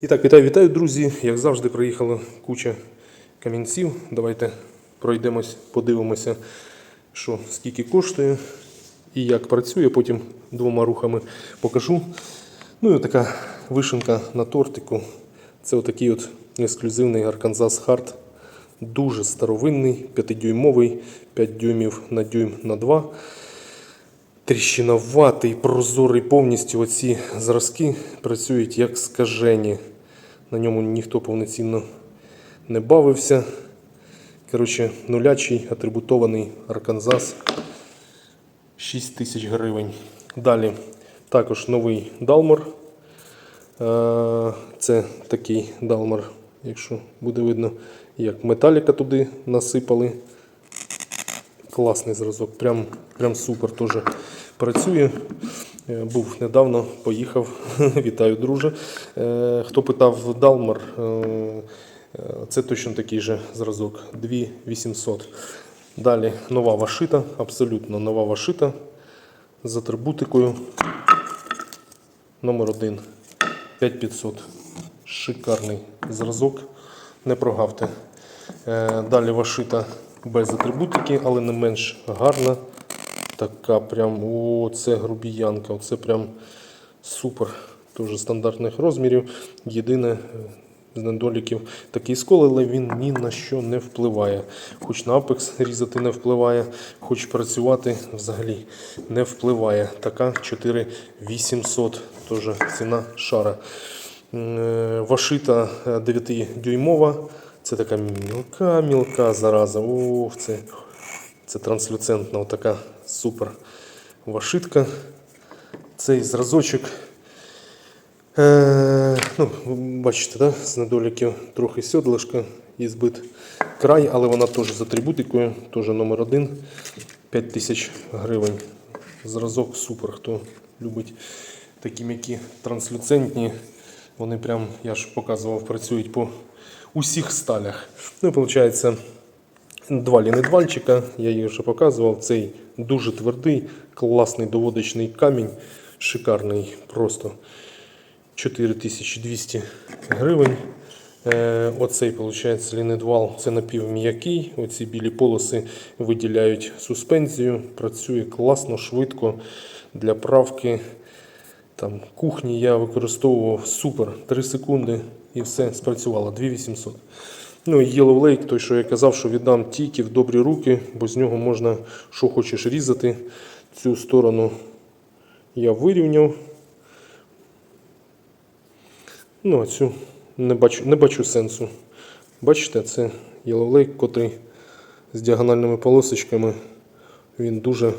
І так, вітаю, вітаю, друзі. Як завжди, приїхала куча камінців. Давайте пройдемось, подивимося, що скільки коштує і як працює. Потім двома рухами покажу. Ну і така вишенка на тортику. Це отакий от ексклюзивний Arkansas Hard. Дуже старовинний, 5-дюймовий, 5 дюймів на дюйм на 2 тріщиноватий, прозорий повністю. Оці зразки працюють як скажені. На ньому ніхто повноцінно не бавився. Коротше, нулячий атрибутований Арканзас 6 тисяч гривень. Далі також новий Далмор. Е, Це такий Далмор, якщо буде видно, як металіка туди насипали. Класний зразок, прям, прям супер теж працює. Е, Був недавно, поїхав. Вітаю, друже. Е, Хто питав Далмар, е, це точно такий же зразок 2800. Далі нова вашита, абсолютно нова вашита з атрибутикою. Номер 1 5500. Шикарний зразок. Не прогавте. Далі вашита без атрибутики, але не менш гарна. Така прям, о, це грубіянка, оце прям супер. Дуже стандартних розмірів. Єдине е, з недоліків такий скол, але він ні на що не впливає. Хоч на апекс різати не впливає, хоч працювати взагалі не впливає. Така 4800, теж ціна шара. Е, Вашита 9-дюймова. Це така мілка, мілка зараза. Ох, це, це транслюцентна така супер вашитка. Цей зразочок. Е, ну, бачите, да? з недоліків трохи сьодлишка і збит край, але вона теж з атрибутикою, теж номер один. 5 тисяч гривень. Зразок супер. Хто любить такі м'які транслюцентні, вони прям, я ж показував, працюють по усіх сталях. Ну, і виходить, два лінидвальчика, я їх вже показував. Цей дуже твердий, класний доводочний камінь, шикарний просто 4200 гривень. Е, Оцей, виходить, лінидвал це напівм'який. Оці білі полоси виділяють суспензію. Працює класно, швидко для правки. Там кухні я використовував супер 3 секунди і все спрацювало 2800. Ну і Yellow Lake, той, що я казав, що віддам тільки в добрі руки, бо з нього можна що хочеш різати. Цю сторону я вирівняв. Ну, а цю не бачу, не бачу сенсу. Бачите, це Yellow Lake, котрий з діагональними полосочками. Він дуже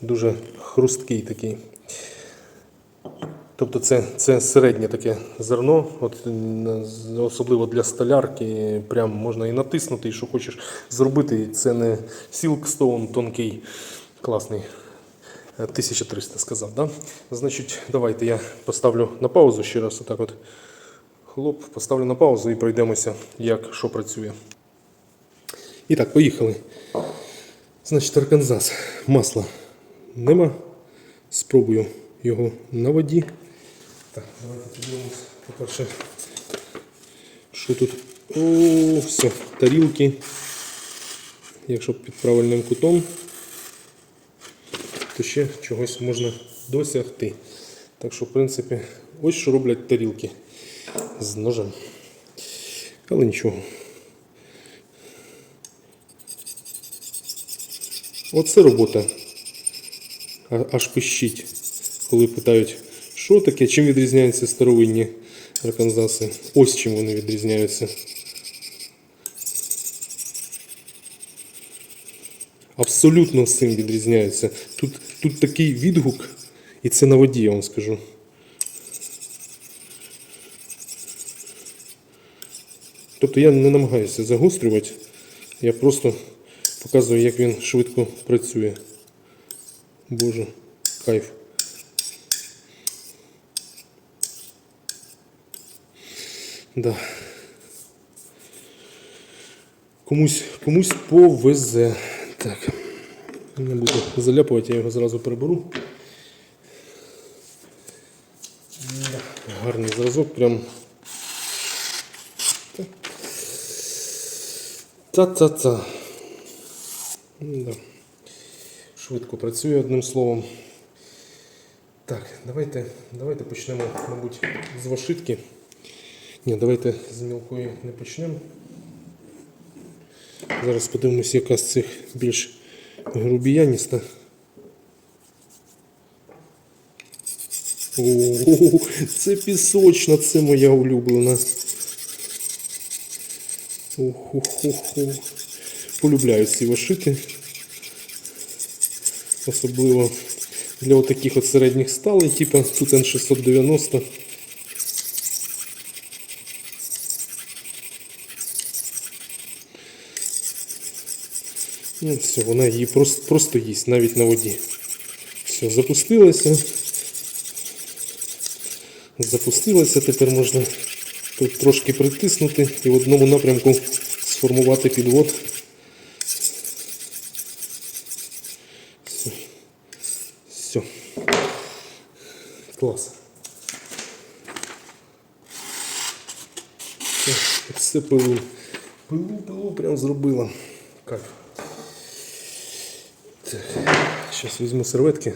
дуже хрусткий такий. Тобто це, це середнє таке зерно, от, особливо для столярки, прям можна і натиснути, і що хочеш зробити. Це не Silkstone тонкий, класний. Е, 1300 сказав, да? Значить, давайте я поставлю на паузу ще раз. Отак от. Хлоп, поставлю на паузу і пройдемося, як що працює. І так, поїхали. Значить, Арканзас. Масла нема. Спробую його на воді. Так, давайте подивимось. По-перше, що тут? О, все, тарілки. Якщо під правильним кутом, то ще чогось можна досягти. Так що, в принципі, ось що роблять тарілки з ножем. Але нічого. Оце робота. Аж пищить, коли питають, що таке, чим відрізняються старовинні арканзаси. Ось чим вони відрізняються. Абсолютно всім відрізняються. Тут, тут такий відгук, і це на воді, я вам скажу. Тобто я не намагаюся загострювати, я просто показую, як він швидко працює. Боже, кайф. Да. Комусь, комусь повезе. Так. Не буду заляпувати, я його зразу приберу. Гарний зразок, прям. Та-та-та. Да. Швидко працює одним словом. Так, давайте, давайте почнемо, мабуть, з вашитки. Ні, давайте з мілкої не почнемо. Зараз подивимось, яка з цих більш грубіяніста. О, це пісочна, це моя улюблена. Охо-хо-хо. Полюбляю ці вашити. Особливо для отаких от середніх сталей, типу тут N690. Ну, все, вона її просто, просто їсть, навіть на воді. Все, запустилася. Запустилася, тепер можна тут трошки притиснути і в одному напрямку сформувати підвод. Все. Все. Клас. Все, все пилу. Пилу, пилу прям зробила. Кайф. Так, зараз візьму серветки.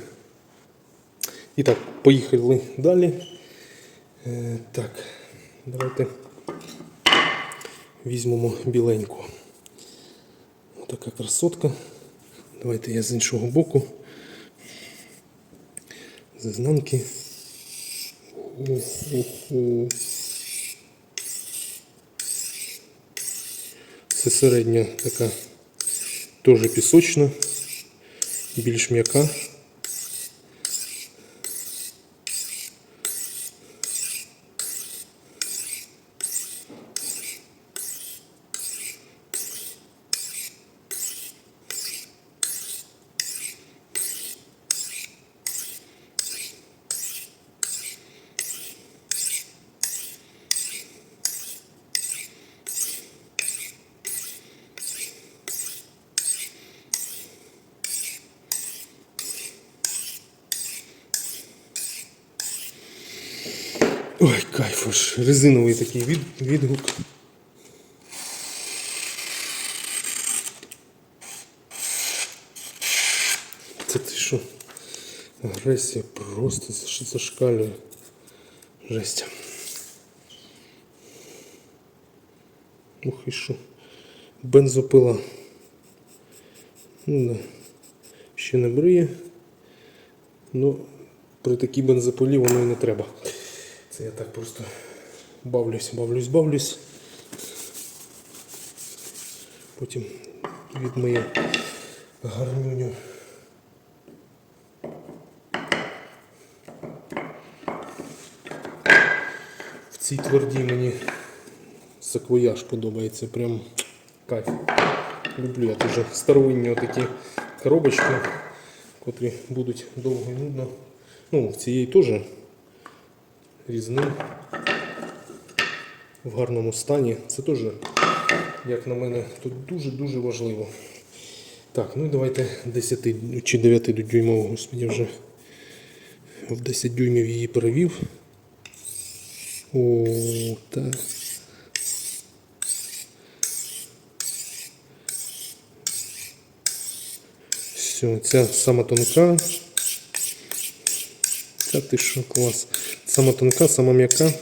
І так, поїхали далі. Е, так, давайте візьмемо біленьку. Отака красотка. Давайте я з іншого боку. З ізнанки. Це середня така теж пісочна, більш м'яка. Аж резиновий такий від, відгук. Це ти що? Агресія просто зашкалює. Жесть. Ух і що. Бензопила. Ну да. Ще не бриє. Ну, при такій бензопилі воно і не треба. Це я так просто бавлюсь, бавлюсь, бавлюсь. Потім відмию гарнюню. В цій твердій мені саквояж подобається. Прям кайф. Люблю я дуже старовинні такі коробочки, котрі будуть довго і нудно. Ну, в цієї теж різний в гарному стані. Це теж, як на мене, тут дуже-дуже важливо. Так, ну і давайте 10 чи 9 дюймового, господі, вже в 10 дюймів її перевів. О, так. Все, ця сама тонка. Та ти клас. Сама тонка, сама м'яка.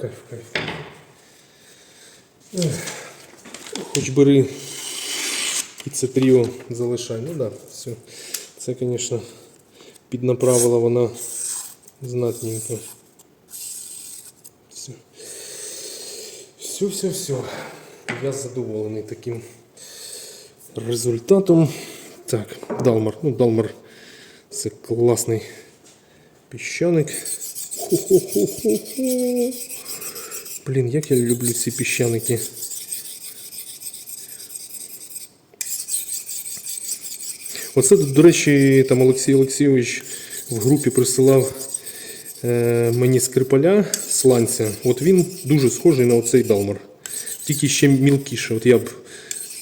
Кайф, кайф. Хоч бери це тріо залишай. Ну да, все. Це, звісно, піднаправила вона знатненько. Все. Все, все, все. Я задоволений таким результатом. Так, Далмар. Ну, Далмар це класний піщаник. Хо-хо-хо-хо-хо. Блін, як я люблю ці піщаники. Оце, до речі, там Олексій Олексійович в групі присилав е, мені скрипаля сланця. От він дуже схожий на оцей Далмар. Тільки ще мілкіше. От я б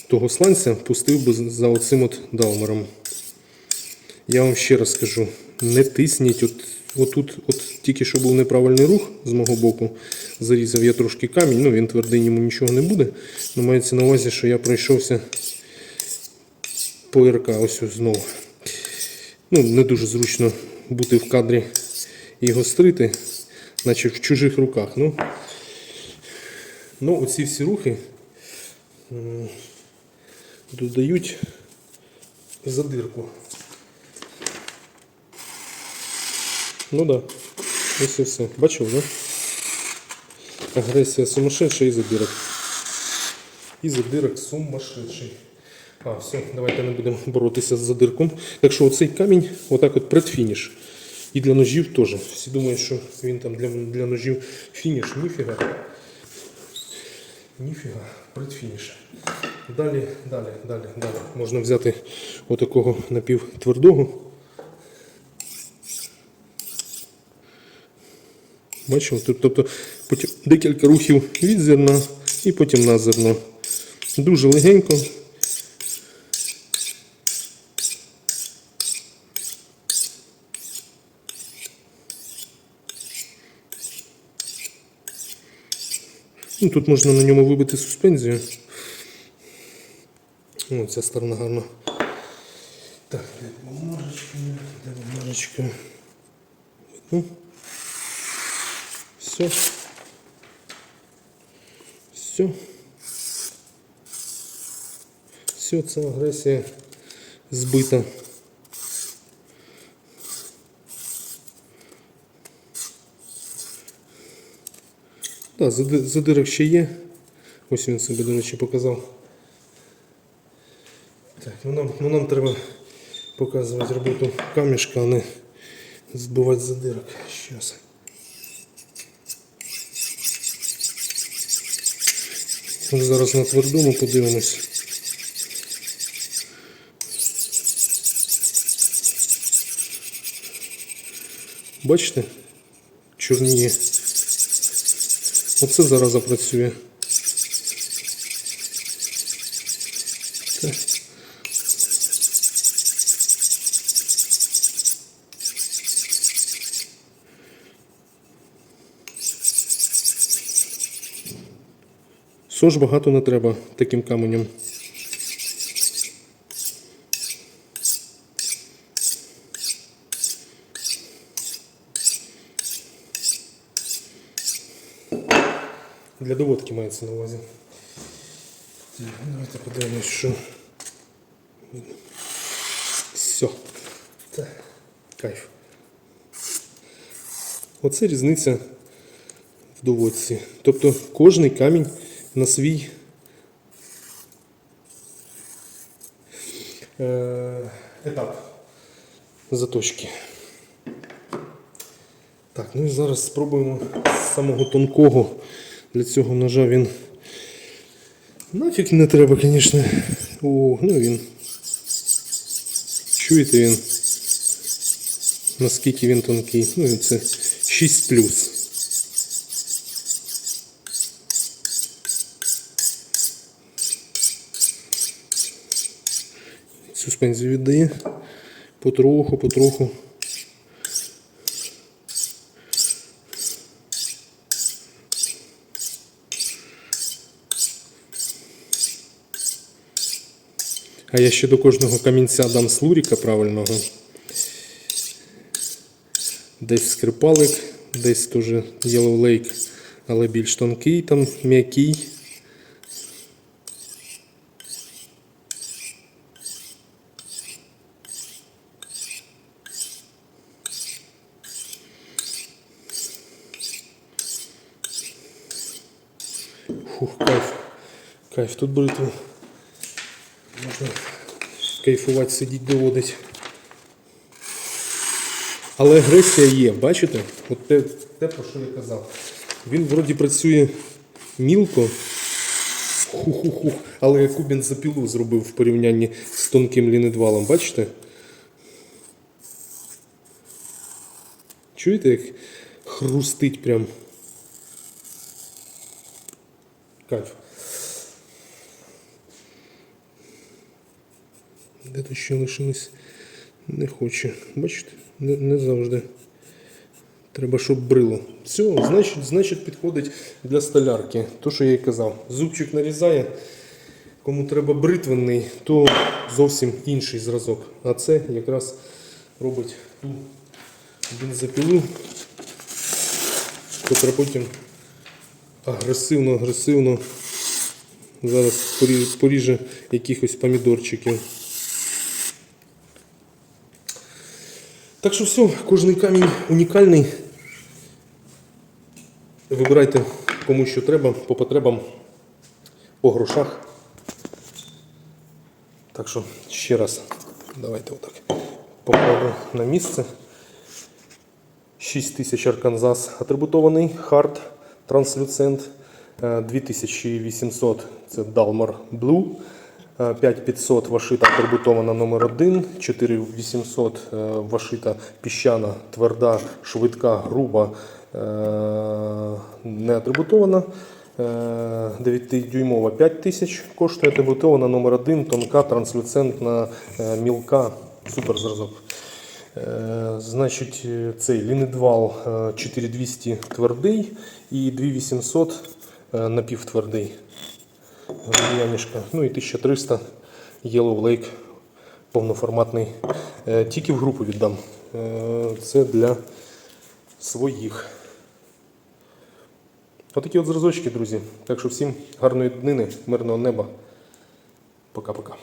того сланця пустив би за оцим от Далмаром. Я вам ще раз скажу, не тисніть. От, отут, от тільки що був неправильний рух з мого боку. Зарізав я трошки камінь, ну він твердий, йому нічого не буде. Ну, мається на увазі, що я пройшовся по РК, ось ось знову. Ну, не дуже зручно бути в кадрі і гострити, наче в чужих руках. Ну, ну оці всі рухи додають задирку. Ну да, ось і все. Бачив, да? Агресія сумасшедша і задирок. І задирок сумасшедший. А, все, давайте не будемо боротися з задирком. Так що оцей камінь, отак от предфініш. І для ножів теж. Всі думають, що він там для, для ножів фініш. Ніфіга. Ніфіга, предфініш. Далі, далі, далі, далі. Можна взяти отакого напівтвердого. Бачимо, тобто декілька рухів від зерна і потім на зерно. Дуже легенько. Ну, тут можна на ньому вибити суспензію. О, ця сторона гарна. Так, де бумажечка, де бумажечка. Ну. Все. Все. Все, ця агресія збита. Так, задирок ще є. Ось він себе, до речі, показав. Так, ну нам, ну нам треба показувати роботу камішка, а не збивати задирок. Щас. Зараз на твердому подивимось. Бачите? Чорніє. Оце зараз запрацює. Сож багато не треба таким каменем. Для доводки мається на увазі. Давайте подивимось, що. Все. Так. Кайф. Оце різниця в доводці. Тобто кожний камінь на свій е, етап заточки. Так, ну і зараз спробуємо з самого тонкого. Для цього ножа він нафіг не треба, звісно. О, ну він. Чуєте він? Наскільки він тонкий? Ну, це 6 плюс. Суспензію віддає. Потроху, потроху. Я ще до кожного камінця дам слуріка правильного. Десь скрипалик, десь теж Yellow Lake, але більш тонкий, там м'який. Фух, кайф. Кайф, тут бритва. Можна кайфувати, сидіти, доводить. Але агресія є, бачите? От те, те, про що я казав. Він вроді працює мілко, Ху-ху-ху. Але яку бензопілу зробив в порівнянні з тонким лінедвалом, бачите? Чуєте, як хрустить прям? Кайф. Де то ще лишилось? Не хоче. Бачите? Не, не завжди. Треба, щоб брило. Все, значить, значить підходить для столярки. То, що я і казав. Зубчик нарізає. Кому треба бритвенний, то зовсім інший зразок. А це якраз робить ту бензопілу, котра потім агресивно-агресивно зараз порі- поріже якихось помідорчиків. Так що все, кожний камінь унікальний. Вибирайте кому що треба, по потребам, по грошах. Так що ще раз, давайте отак покладу на місце. 6000 Арканзас атрибутований, хард, транслюцент, Е, 2800 це Dalmar Blue, Е, 5500 вашита атрибутована номер 1, 4800 е, вашита піщана, тверда, швидка, груба, е, не атрибутована. 9-дюймова 5000 коштує атрибутована номер 1, тонка, транслюцентна, е, мілка, супер. Е, Значить, е, цей лінедвал е, 4200 твердий і 2800 е, напівтвердий. Грубіянішка. Ну і 1300 Yellow Lake повноформатний. Е, Тільки в групу віддам. Е, Це для своїх. Отакі от зразочки, друзі. Так що всім гарної днини, мирного неба. Пока-пока.